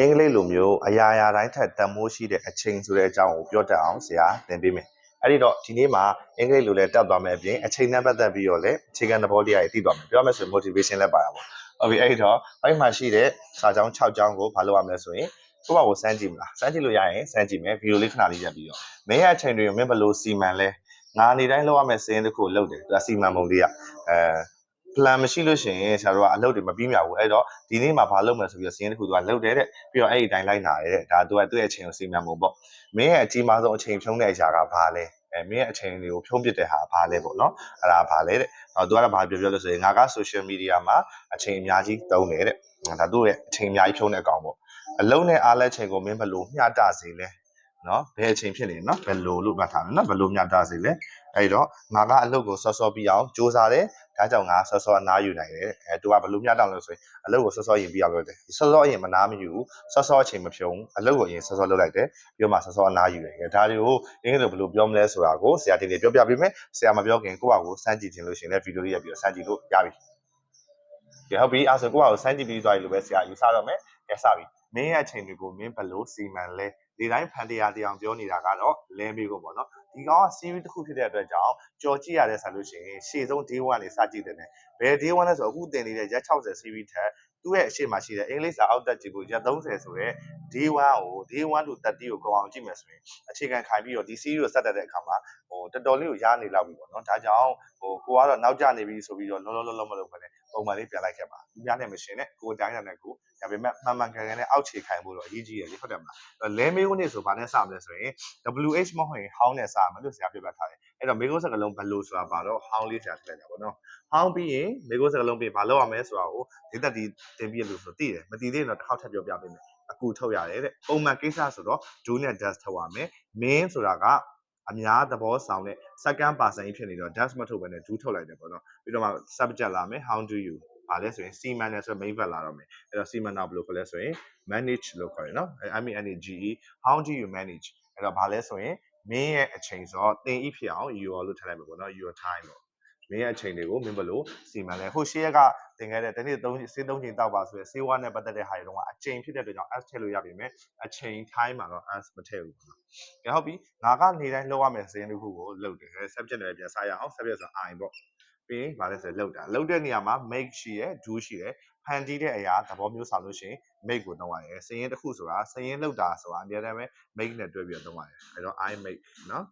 အင်္ဂလိပ်လိုမျိုးအရာရာတိုင်းထက်တန်မိုးရှိတဲ့အချိန်ဆိုတဲ့အကြောင်းကိုပြောတတ်အောင်ဆရာသင်ပေးမယ်အဲ့ဒီတော့ဒီနေ့မှာအင်္ဂလိပ်လိုလည်းတက်သွားမယ်အပြင်အချိန်နဲ့ပတ်သက်ပြီးတော့လည်းအခြေခံသဘောတရားတွေသိသွားမယ်ပြောမယ်ဆိုရင် motivation လည်းပါတာပေါ့ဟုတ်ပြီအဲ့ဒီတော့အဲ့ဒီမှာရှိတဲ့စာကြောင်း6ကြောင်းကိုဘာလုပ်ရမလဲဆိုရင်ကိုယ့်ဘာကိုစမ်းကြည့်မလားစမ်းကြည့်လို့ရရင်စမ်းကြည့်မယ်ဗီဒီယိုလေးခဏလေးရပ်ပြီးတော့မင်းရဲ့အချိန်တွေကိုမင်းဘယ်လိုစီမံလဲငါနေတိုင်းလုပ်ရမယ့်စင်းတစ်ခုလုပ်တယ်ဒါစီမံပုံလေးကအဲ plan မရှိလို့ရှိရင်ဆရာတို့ကအလုပ်တွေမပြီးမြောက်ဘူးအဲ့တော့ဒီနေ့မှာဘာလုပ်မလဲဆိုပြီးတော့စီးရင်တစ်ခုသူကလုပ်တယ်တဲ့ပြီးတော့အဲ့ဒီအတိုင်းလိုက်နာတယ်တဲ့ဒါသူကသူ့ရဲ့အချိန်ကိုစီမံပုံပေါ့မင်းရဲ့အကြီးမားဆုံးအချိန်ဖြုံးတဲ့အရာကဘာလဲအဲမင်းရဲ့အချိန်တွေကိုဖြုံးပစ်တဲ့ဟာဘာလဲပေါ့နော်အဲ့ဒါဘာလဲတဲ့တော့သူကတော့ဘာပြောပြောလို့ဆိုရင်ငါက social media မှာအချိန်အများကြီးသုံးတယ်တဲ့ဒါသူ့ရဲ့အချိန်အများကြီးဖြုံးတဲ့အကောင်ပေါ့အလုံးနဲ့အားလက်ချိန်ကိုမင်းဘယ်လိုမျှတစေလဲနော်ဘယ်အချိန်ဖြစ်နေနော်ဘယ်လိုလို့မှတ်ထားမယ်နော်ဘယ်လိုမျှတစေလဲအဲ့တော့ငါကအလုပ်ကိုစောစောပြီးအောင်စူးစမ်းတယ် ဒါကြောင့်ငါစောစောအနားယူနိုင်တယ်အဲသူကဘယ်လိုမျှတောင်းလို့ဆိုရင်အလုပ်ကိုစောစောရင်ပြီးအောင်လုပ်တယ်စောစောအရင်မနာမယူဘူးစောစောအချိန်မဖြုံအလုပ်ကိုအရင်စောစောလုပ်လိုက်တယ်ပြီးတော့မှစောစောအနားယူတယ်ဒါတွေကိုအင်္ဂလိပ်လိုဘယ်လိုပြောမလဲဆိုတာကိုဆရာတင်နေပြောပြပေးမယ်ဆရာမပြောခင်ကိုယ့်ဘာကိုစမ်းကြည့်ခြင်းလို့ရှိရင်လည်းဗီဒီယိုလေးရပြီးတော့စမ်းကြည့်လို့ရပြီကဲဟုတ်ပြီအဲဆိုကိုယ့်ဘာကိုစမ်းကြည့်ပြီးသွားပြီလို့ပဲဆရာယူဆတော့မယ်ကဲစပြီမင်းရဲ့အချိန်တွေကိုမင်းဘယ်လိုစီမံလဲဒီတိုင်းဖန်တရားတရားပြောနေတာကတော့လဲမေးကိုပေါ့နော် ဒီကောင်က series တစ်ခုဖြစ်တဲ့အတွက်ကြောင့်ကြော်ကြည့်ရတဲ့ဆန်လို့ရှိရင်ရှေ့ဆုံး day 1ကနေစကြည့်တယ်နဲ့ဘယ် day 1လဲဆိုတော့အခုတင်နေတဲ့ရက်60 series ထက်သူ့ရဲ့အရှိမရှိတဲ့အင်္ဂလိပ်စာအောက်တက်ကြည့်ဖို့ရက်30ဆိုရဲ day 1ကို day 1 to 30ကိုကောင်းအောင်ကြည့်မယ်ဆိုရင်အခြေခံခိုင်ပြီးတော့ဒီ series ကိုဆက်တက်တဲ့အခါမှာဟိုတော်တော်လေးကိုရနေလောက်ပြီပေါ့နော်ဒါကြောင့်ဟိုကိုကတော့နောက်ကျနေပြီဆိုပြီးတော့လောလောလောလောမလုပ်ဘဲနဲ့ပုံမှန်လေးပြန်လိုက်ခဲ့ပါသူများနဲ့မရှင်နဲ့ကိုတိုင်းနဲ့ကိုဒါ ပေမဲ့မှန်မှန်ကန်ကန်နဲ့အောက်ခြေခိုင်ဖို့တော့အရေးကြီးတယ်လေဟုတ်တယ်မလားလဲမေးခွန်းနေဆိုဘာနဲ့စမလဲဆိုရင် WH မဟုတ်ရင် how နဲ့စမယ်လို့ဆရာပြပြထားတယ်အဲ့တော့မေးခွန်းစကားလုံးဘယ်လိုဆိုတာပါတော့ how လေးဆရာထည့်လိုက်တာပေါ့နော် how ပြီးရင်မေးခွန်းစကားလုံးပြီးဘာလုပ်ရမလဲဆိုတာကိုဒီသက်ဒီတင်ပြလို့ဆိုသိတယ်မသိသေးရင်တော့တစ်ခေါက်ထပ်ပြောပြပေးမယ်အခုထုတ်ရတယ်တဲ့ပုံမှန်ကိစ္စဆိုတော့ do နဲ့ does ထုတ်ရမယ် main ဆိုတာကအများသဘောဆောင်တဲ့ second person ကြီးဖြစ်နေတော့ does မထုတ်ဘဲနဲ့ do ထုတ်လိုက်တယ်ပေါ့နော်ပြီးတော့မှ subject လာမယ် how do you ပါလဲဆိုရင် C manage ဆို main verb လာတော့မယ်အဲ့တော့ C manage ဘယ်လိုခေါ်လဲဆိုရင် manage လို့ခေါ်ရနော် I mean NGE how do you manage အဲ့တော့ဘာလဲဆိုရင်မင်းရဲ့အချိန်ဆိုတော့သင်ဤဖြစ်အောင် your လို့ထည့်လိုက်မယ်ပေါ့နော် your time ပေါ့မင်းရဲ့အချိန်တွေကိုမင်းဘယ်လိုစီမံလဲဟိုရှေ့ရက်ကသင်ခဲ့တဲ့တနေ့သုံးစေးသုံးချိန်တောက်ပါဆိုရယ်စေးဝါးနဲ့ပတ်သက်တဲ့ဟာတွေတော့အချိန်ဖြစ်တဲ့အတွက်ကြောင့် s ထည့်လို့ရပြီမယ်အချိန် time မှာတော့ s မထည့်ဘူးပေါ့နော်။ကြဟုတ်ပြီငါကနေတိုင်းလောက်ရမယ်စင်းတစ်ခုကိုလုပ်တယ် subject နဲ့ပြန်စားရအောင် subject ဆို i ပေါ့ ပြီးရင်ဗာလဲဆိုလောက်တာလောက်တဲ့နေရာမှာ make ရှိရယ် do ရှိရယ်ဖန်တီးတဲ့အရာသဘောမျိုးဆောင်လို့ရှိရင် make ကိုတော့ရတယ်စရင်တစ်ခုဆိုတာစရင်လောက်တာဆိုတာအများတမ်းပဲ make နဲ့တွဲပြီးတော့တော့ရတယ်အဲ့တော့ i make နော်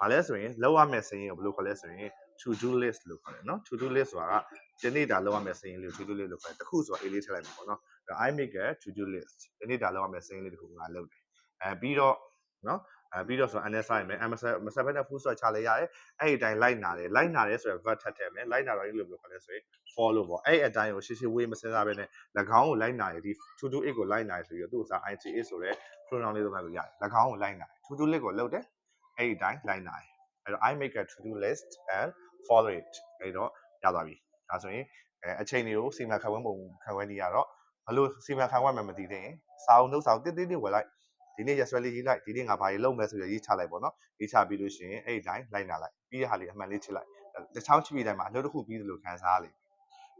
ဗာလဲဆိုရင်လောက်ရမယ့်စရင်ကိုဘယ်လိုခေါ်လဲဆိုရင် to do list လို့ခေါ်တယ်နော် to do list ဆိုတာကဒီနေ့ဒါလောက်ရမယ့်စရင်လေးကို to do list လို့ခေါ်တယ်တစ်ခုဆိုတာ a လေးထည့်လိုက်မှာပေါ့နော်အဲ့တော့ i make a to do list ဒီနေ့ဒါလောက်ရမယ့်စရင်လေးတစ်ခုငါလောက်တယ်အဲပြီးတော့နော် အဲပြီးတော့ဆို NS ဆိုင်မယ် MS မဆက်ဘဲနဲ့ full stop ချလဲရတယ်အဲ့ဒီအတိုင်းလိုက်နာတယ်လိုက်နာတယ်ဆိုရယ် verb ထပ်ထည့်မယ်လိုက်နာတော့ဒီလိုမျိုးခေါ်လဲဆိုရင် follow ပေါ့အဲ့အတိုင်းကိုရှေ့ရှေ့ဝေးမစင်စားဘဲနဲ့၎င်းကိုလိုက်နာရဒီ to do it ကိုလိုက်နာရဆိုပြီးတော့သူ့စာ ITA ဆိုတဲ့ pronoun လေးသုံးလိုက်လို့ရတယ်၎င်းကိုလိုက်နာ to do list ကိုလုပ်တယ်အဲ့ဒီအတိုင်းလိုက်နာရအဲ့တော့ I make a to do list and follow it အဲ့တော့ရသွားပြီဒါဆိုရင်အဲအချိန်တွေကိုစီမံခန့်ခွဲပုံခန့်ခွဲနေရတော့ဘလို့စီမံခန့်ခွဲမှမသိသေးရင်စာအုပ်နှုတ်စာအုပ်တစ်တစ်တစ်ဝယ်လိုက် ဒီနေ့ရက်စွဲလေးရေးလိုက်ဒီနေ့ငါဘာတွေလုပ်မယ်ဆိုရရေးချလိုက်ပေါ့နော်ရေးချပြီးလို့ရှိရင်အဲ့ဒီတိုင်းလိုက်နာလိုက်ပြီးတဲ့ဟာလေးအမှန်လေးချစ်လိုက်တချောင်းချပြီးတိုင်းမှာအလုပ်တစ်ခုပြီးသလိုခံစားရလိမ့်မယ်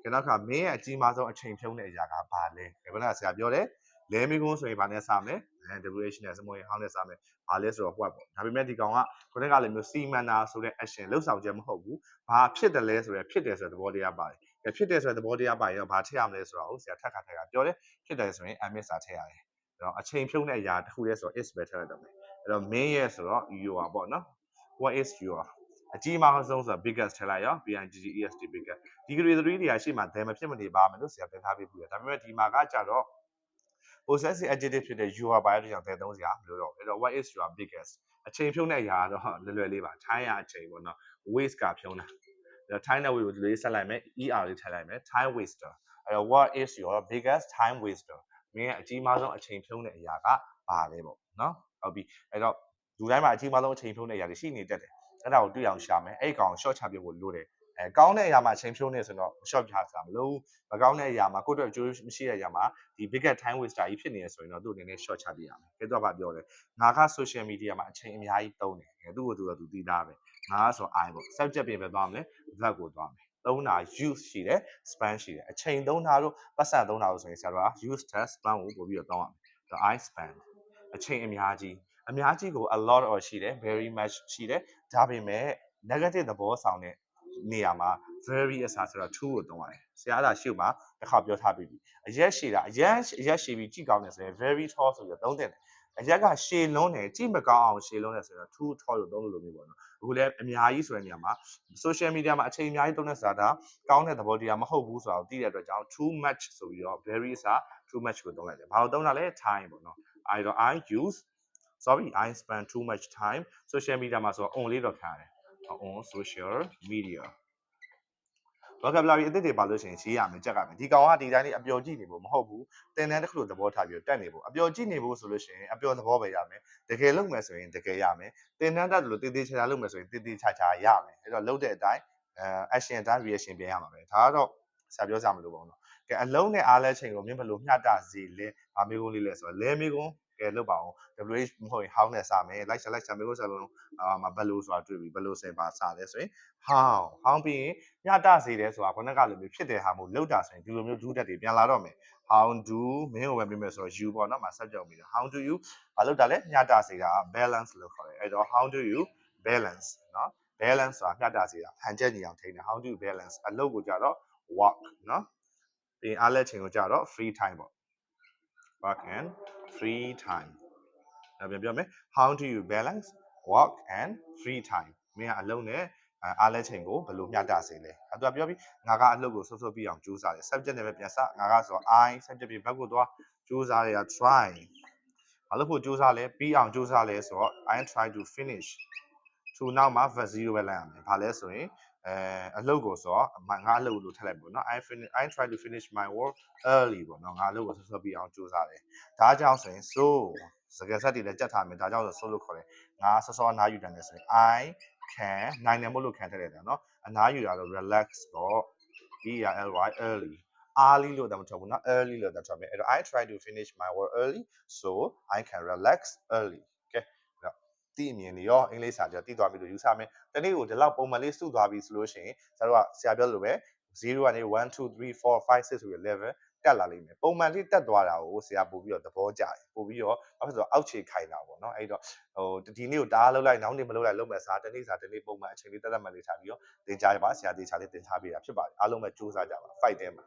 ကျွန်တော်ကမင်းရဲ့အကြီးမားဆုံးအချိန်ဖြုံးတဲ့အရာကဘာလဲဘယ်ကဆရာပြောတယ်လဲမီကုန်းဆိုရင်ဘာနဲ့စမလဲအဲ WH နဲ့စမွေဟောင်းနဲ့စမယ်ဘာလဲဆိုတော့ what ပေါ့ဒါပေမဲ့ဒီကောင်ကခုနကလည်းမျိုးစီမန်နာဆိုတဲ့ action လှုပ်ဆောင်ချက်မဟုတ်ဘူးဘာဖြစ်တယ်လဲဆိုရယ်ဖြစ်တယ်ဆိုတဲ့သဘောတရားပါတယ်ဖြစ်တယ်ဆိုတဲ့သဘောတရားပါရင်တော့ဘာထည့်ရမလဲဆိုတော့ဆရာထက်ခါထက်ကပြောတယ်ဖြစ်တယ်ဆိုရင် MS စာထည့်ရတယ် တော့အချိန်ဖြုံးတဲ့အရာတစ်ခုလဲဆိုတော့ is ပဲထည့်လိုက်တော့မယ်အဲ့တော့ main ရဲ့ဆိုတော့ you are ပေါ့နော် what is you are အကြီးမားဆုံးဆိုတော့ biggest ထည့်လိုက်ရော BIGGEST biggest ဒီ grade 3တွေကရှေ့မှာ there မဖြစ်မနေပါမယ်လို့ဆရာသင်ထားပေးဘူးရဒါပေမဲ့ဒီမှာကကြတော့ possessive adjective ဖြစ်တဲ့ you are ဘာလို့ကြောင့်တဲ့သုံးစရာမလိုတော့ဘူးအဲ့တော့ what is your biggest အချိန်ဖြုံးတဲ့အရာတော့လွယ်လွယ်လေးပါ time ရအချိန်ပေါ့နော် waste ကဖြုံးတာအဲ့တော့ time နဲ့ waste ကိုလေးဆက်လိုက်မယ် er လေးထည့်လိုက်မယ် time waster အဲ့တော့ what is your biggest time waster မင်းရဲ့အကြီးမားဆုံးအချိန်ဖြုံးတဲ့အရာကဘာလဲပေါ့နော်ဟုတ်ပြီအဲ့တော့လူတိုင်းမှာအကြီးမားဆုံးအချိန်ဖြုံးတဲ့အရာတွေရှိနေတတ်တယ်အဲ့ဒါကိုတွေ့အောင်ရှာမယ်အဲ့ကောင် short ချပြဖို့လိုတယ်အဲကောင်းတဲ့အရာမှာအချိန်ဖြုံးနေဆိုတော့ short ပြချာမလို့မကောင်းတဲ့အရာမှာကိုယ့်အတွက်အကျိုးမရှိတဲ့အရာမှာဒီ bigger time waster ကြီးဖြစ်နေရဆိုရင်တော့သူ့အနေနဲ့ short ချပြရမယ်။ကဲတော့ဗာပြောတယ်။ငါက social media မှာအချိန်အများကြီးသုံးတယ်။အဲသူ့ကိုသူကသူတည်သားပဲ။ငါကဆို I ပေါ့ subject ပြင်ပဲသွားမယ် verb ကိုသွားမယ် သုံးတာ use ရှိတယ် spend ရှိတယ်အချိန်သုံးတာတို့ပတ်စံသုံးတာတို့ဆိုရင်ဆရာတို့က use ထက် spend ကိုပို့ပြီးတော့သုံးရမယ်ဆိုတော့ I spend အချိန်အများကြီးအများကြီးကို a lot of ရှိတယ် very much ရှိတယ်ဒါပေမဲ့ negative သဘောဆောင်တဲ့နေရာမှာ very အစားဆိုတော့ true ကိုသုံးရတယ်ဆရာအဲ့ဒါရှုပ်မှာတစ်ခါပြောထားပြီးပြီအရက်ရှည်တာအရက်အရက်ရှည်ပြီးကြည့်ကောင်းတယ်ဆိုရင် very tall ဆိုပြီးတော့သုံးတယ် အရက်ကရှည်လုံးတယ်ကြည့်မကောင်းအောင်ရှည်လုံးတယ်ဆိုတော့ too tall လို့သုံးလို့လို့မျိုးပေါ့နော်အခုလည်းအများကြီးဆိုတဲ့နေရာမှာ social media မှာအချိန်အများကြီးသုံးတဲ့စာတာကောင်းတဲ့သဘောတရားမဟုတ်ဘူးဆိုတာကိုသိတဲ့အတွက်ကြောင့် too much ဆိုပြီးတော့ very စာ too much ကိုသုံးလိုက်တယ်ဘာလို့သုံးတာလဲ time ပေါ့နော်အဲ့တော့ I use sorry I spend too much time social media မှာဆိုတော့ on လေးတော့ခံရတယ် on social media vocabulary အသစ်တွေပါလို့ရှိရင်ရေးရမယ်ကြက်ကမယ်ဒီကောင်ကဒီတိုင်းလေးအပျော်ကြည့်နေဖို့မဟုတ်ဘူးသင်တန်းတစ်ခုလိုသဘောထားပြီးတော့တက်နေဖို့အပျော်ကြည့်နေဖို့ဆိုလို့ရှိရင်အပျော်သဘောပဲရမယ်တကယ်လုပ်မယ်ဆိုရင်တကယ်ရမယ်သင်တန်းတက်တယ်လို့တည်တည်ချာချာလုပ်မယ်ဆိုရင်တည်တည်ချာချာရမယ်အဲ့တော့လုပ်တဲ့အတိုင်းအဲ action အတိုင်း reaction ပြန်ရမှာပဲဒါကတော့ဆရာပြောစရာမလိုပါဘူးเนาะကဲအလုံးနဲ့အားလဲချိန်ကိုမင်းဘယ်လိုမျှတစေလဲအမေကုန်းလေးလဲဆိုတော့လဲမေကုန်းကဲ လုပ်ပါအောင် WH မဟုတ်ရင် how နဲ့စမယ် like ဆက်လိုက်ဆက်မေကုန်းဆက်လုံးအာမဘယ်လိုဆိုတာတွေ့ပြီဘယ်လိုစင်ပါစလဲဆိုရင် how how ပြီးရင်မျှတစေတယ်ဆိုတာခေါင်းကလိုမျိုးဖြစ်တဲ့ဟာမျိုးလောက်တာဆိုရင်ဒီလိုမျိုးဒူးတက်တွေပြန်လာတော့မယ် how do မင်းကိုပဲပြင်မယ်ဆိုတော့ you ပေါ့နော်မဆက်ကြောက်ပြီးတော့ how do you ဘာလို့တာလဲမျှတစေတာ balance လို့ခေါ်တယ်အဲ့တော့ how do you balance နော် balance ဆိုတာမျှတစေတာဟန်ချက်ညီအောင်ထိန်းတယ် how do you balance အလုပ်ကိုကြတော့ work နော်ပြီးရင်အားလက်ချိန်ကိုကြတော့ free time ပေါ့ work and free time ဒါပြန်ပြောမယ် how do you balance work and free time မင်းကအလုံးနဲ့အားလဲချိန်ကိုဘယ်လိုမျှတစေလဲအဲသူကပြောပြီးငါကအလုပ်ကိုဆွတ်ဆွတ်ပြီးအောင်ကြိုးစားတယ် subject နဲ့ပဲပြန်စငါကဆိုတော့ I subject ပြီးဘက်ကိုသွားကြိုးစားရ try ဘာလို့ဖို့ကြိုးစားလဲပြီးအောင်ကြိုးစားလဲဆိုတော့ I try to finish to နောက်မှာ verb 0ပဲလိုက်ရမယ်ဘာလဲဆိုရင် အဲအလုပ်ကိုဆိုတော့ငါအလုပ်လို့ထည့်လိုက်ပေါ့နော် I finish I try to finish my work early ပေါ့နော်ငါအလုပ်ကိုဆော့ဆော့ပြီးအောင်ကြိုးစားတယ်ဒါကြောင့်ဆိုရင် so စကားဆက်တွေလည်းကြက်ထားမယ်ဒါကြောင့်ဆိုဆိုလို့ခေါ်တယ်ငါဆော့ဆော့အနားယူတယ်ဆိုရင် I can နိုင်တယ်မဟုတ်လို့ခံထည့်လိုက်တာနော်အနားယူတာလို့ relax ပေါ့ E R L Y early early လို့တမထွက်ဘူးနော် early လို့တထွက်မယ်အဲ့တော့ I try to finish my work early so I can relax early ကဲအဲ့တော့တိအမြင်တွေရောအင်္ဂလိပ်စာကြတိသွားပြီလို့ယူဆမယ်တနေ့ကိုဒီလောက်ပုံမှန်လေးစုသွားပြီဆိုလို့ရှိရင်ကျတို့ကဆရာပြောလို့ပဲ0ကနေ1 2 3 4 5 6ဆိုပြီး level တက်လာလိမ့်မယ်ပုံမှန်လေးတက်သွားတာကိုဆရာပို့ပြီးတော့သဘောကျတယ်ပို့ပြီးတော့ဘာဖြစ်လို့အောက်ခြေခိုင်တာပေါ့နော်အဲ့တော့ဟိုဒီနေ့ကိုတားလောက်လိုက်နောက်နေ့မလောက်လိုက်လုပ်မယ်စားတနေ့စားတနေ့ပုံမှန်အချိန်လေးတက်တက်မှလေးထားပြီးတော့သင်ကြားရပါဆရာသင်ချာလေးသင်ထားပေးတာဖြစ်ပါတယ်အားလုံးပဲစူးစမ်းကြပါ fight တဲမှာ